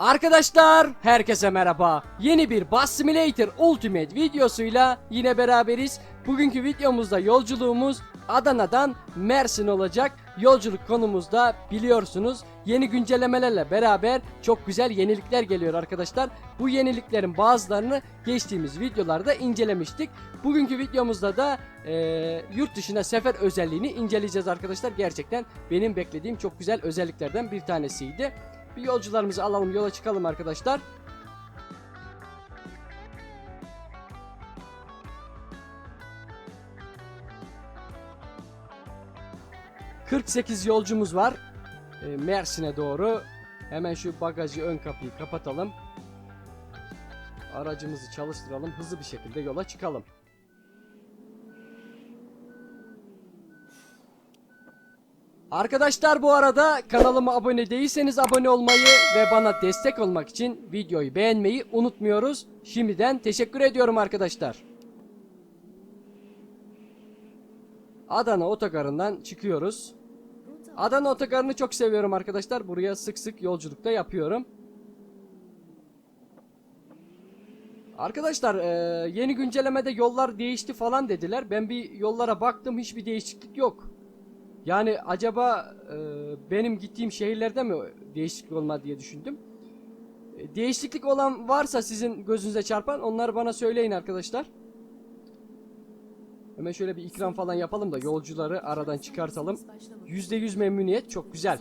Arkadaşlar herkese merhaba. Yeni bir Bus Simulator Ultimate videosuyla yine beraberiz. Bugünkü videomuzda yolculuğumuz Adana'dan Mersin olacak. Yolculuk konumuzda biliyorsunuz yeni güncellemelerle beraber çok güzel yenilikler geliyor arkadaşlar. Bu yeniliklerin bazılarını geçtiğimiz videolarda incelemiştik. Bugünkü videomuzda da eee, yurt dışına sefer özelliğini inceleyeceğiz arkadaşlar. Gerçekten benim beklediğim çok güzel özelliklerden bir tanesiydi. Bir yolcularımızı alalım yola çıkalım arkadaşlar. ...48 yolcumuz var... e, ...Mersin'e doğru... ...hemen şu bagajı ön kapıyı kapatalım... ...aracımızı çalıştıralım... ...hızlı bir şekilde yola çıkalım... Arkadaşlar bu arada kanalıma abone değilseniz abone olmayı ve bana destek olmak için videoyu beğenmeyi unutmuyoruz. Şimdiden teşekkür ediyorum arkadaşlar. Adana otogarından çıkıyoruz. Adana otogarını çok seviyorum arkadaşlar. Buraya sık sık yolculukta yapıyorum. Arkadaşlar yeni güncellemede yollar değişti falan dediler. Ben bir yollara baktım hiçbir değişiklik yok. Yani acaba e, benim gittiğim şehirlerde mi değişiklik olmadı diye düşündüm. E, değişiklik olan varsa sizin gözünüze çarpan onları bana söyleyin arkadaşlar. Hemen şöyle bir ikram falan yapalım da yolcuları aradan çıkartalım. %100 memnuniyet çok güzel.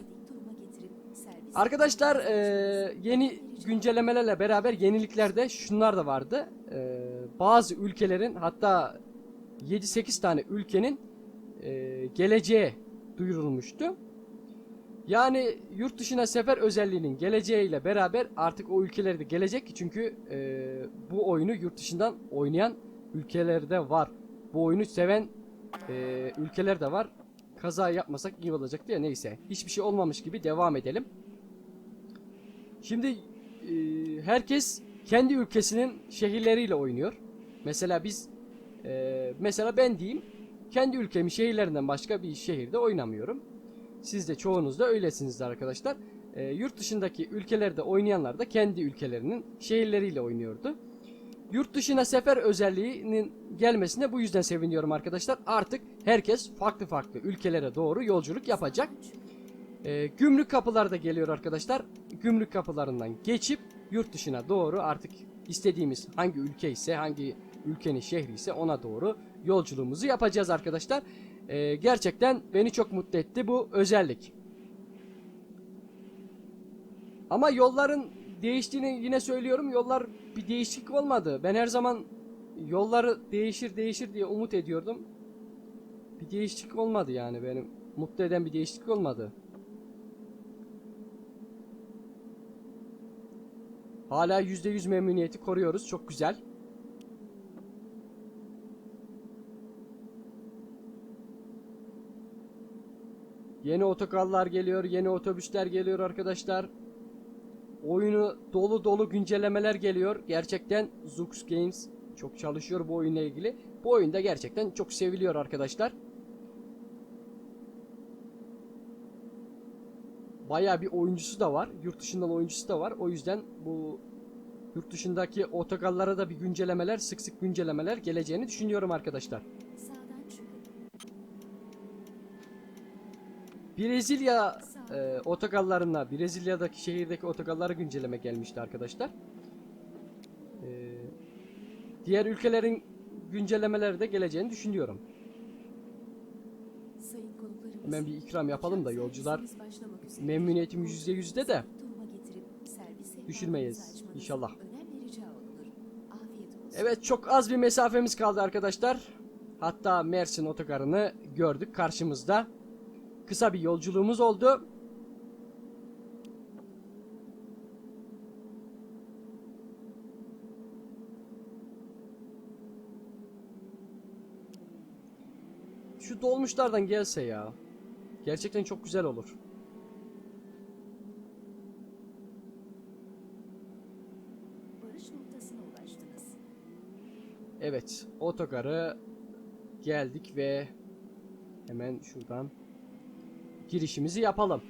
Arkadaşlar e, yeni güncellemelerle beraber yeniliklerde şunlar da vardı. E, bazı ülkelerin hatta 7-8 tane ülkenin e, geleceğe duyurulmuştu. Yani yurt dışına sefer özelliğinin geleceğiyle beraber artık o ülkelerde gelecek çünkü e, bu oyunu yurt dışından oynayan ülkelerde var. Bu oyunu seven e, ülkeler de var. Kaza yapmasak iyi olacak diye neyse. Hiçbir şey olmamış gibi devam edelim. Şimdi e, herkes kendi ülkesinin şehirleriyle oynuyor. Mesela biz e, mesela ben diyeyim kendi ülkemin şehirlerinden başka bir şehirde oynamıyorum. Siz de çoğunuz da öylesinizdir arkadaşlar. E, yurt dışındaki ülkelerde oynayanlar da kendi ülkelerinin şehirleriyle oynuyordu. Yurt dışına sefer özelliğinin gelmesine bu yüzden seviniyorum arkadaşlar. Artık herkes farklı farklı ülkelere doğru yolculuk yapacak. E, gümrük kapıları da geliyor arkadaşlar. Gümrük kapılarından geçip yurt dışına doğru artık istediğimiz hangi ülke ise hangi ülkenin şehri ise ona doğru yolculuğumuzu yapacağız arkadaşlar. E, gerçekten beni çok mutlu etti bu özellik. Ama yolların değiştiğini yine söylüyorum. Yollar bir değişiklik olmadı. Ben her zaman yolları değişir değişir diye umut ediyordum. Bir değişiklik olmadı yani benim mutlu eden bir değişiklik olmadı. Hala %100 memnuniyeti koruyoruz. Çok güzel. Yeni otogallar geliyor, yeni otobüsler geliyor arkadaşlar. Oyunu dolu dolu güncellemeler geliyor. Gerçekten Zux Games çok çalışıyor bu oyunla ilgili. Bu oyunda gerçekten çok seviliyor arkadaşlar. Baya bir oyuncusu da var. Yurt dışından oyuncusu da var. O yüzden bu yurt dışındaki otogallara da bir güncellemeler, sık sık güncellemeler geleceğini düşünüyorum arkadaşlar. Brezilya e, otogallarına, Brezilya'daki şehirdeki otogallara güncelleme gelmişti arkadaşlar. E, diğer ülkelerin güncellemeleri de geleceğini düşünüyorum. Hemen bir ikram yapalım da yolcular memnuniyetim %100'de de Duruma getirip servise Düşürmeyiz, inşallah. Evet çok az bir mesafemiz kaldı arkadaşlar. Hatta Mersin otogarını gördük karşımızda. Kısa bir yolculuğumuz oldu. Şu dolmuşlardan gelse ya. Gerçekten çok güzel olur. Varış noktasına ulaştınız. Evet, otogarı geldik ve hemen şuradan girişimizi yapalım.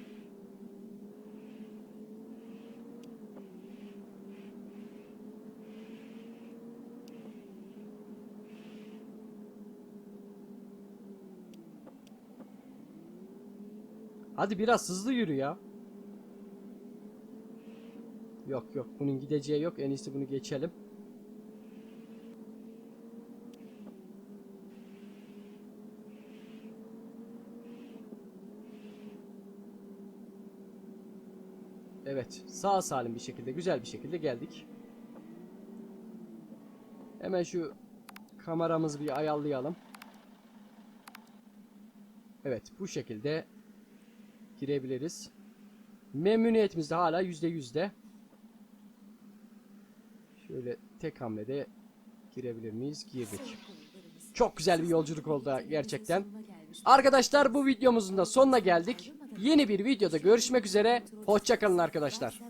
Hadi biraz hızlı yürü ya. Yok yok bunun gideceği yok. En iyisi bunu geçelim. Evet, sağ salim bir şekilde, güzel bir şekilde geldik. Hemen şu kameramızı bir ayarlayalım. Evet, bu şekilde girebiliriz. Memnuniyetimiz de hala %100'de. Şöyle tek hamlede girebilir miyiz? Girdik. Çok güzel bir yolculuk oldu gerçekten. Arkadaşlar bu videomuzun da sonuna geldik. Yeni bir videoda görüşmek üzere. Hoşçakalın arkadaşlar.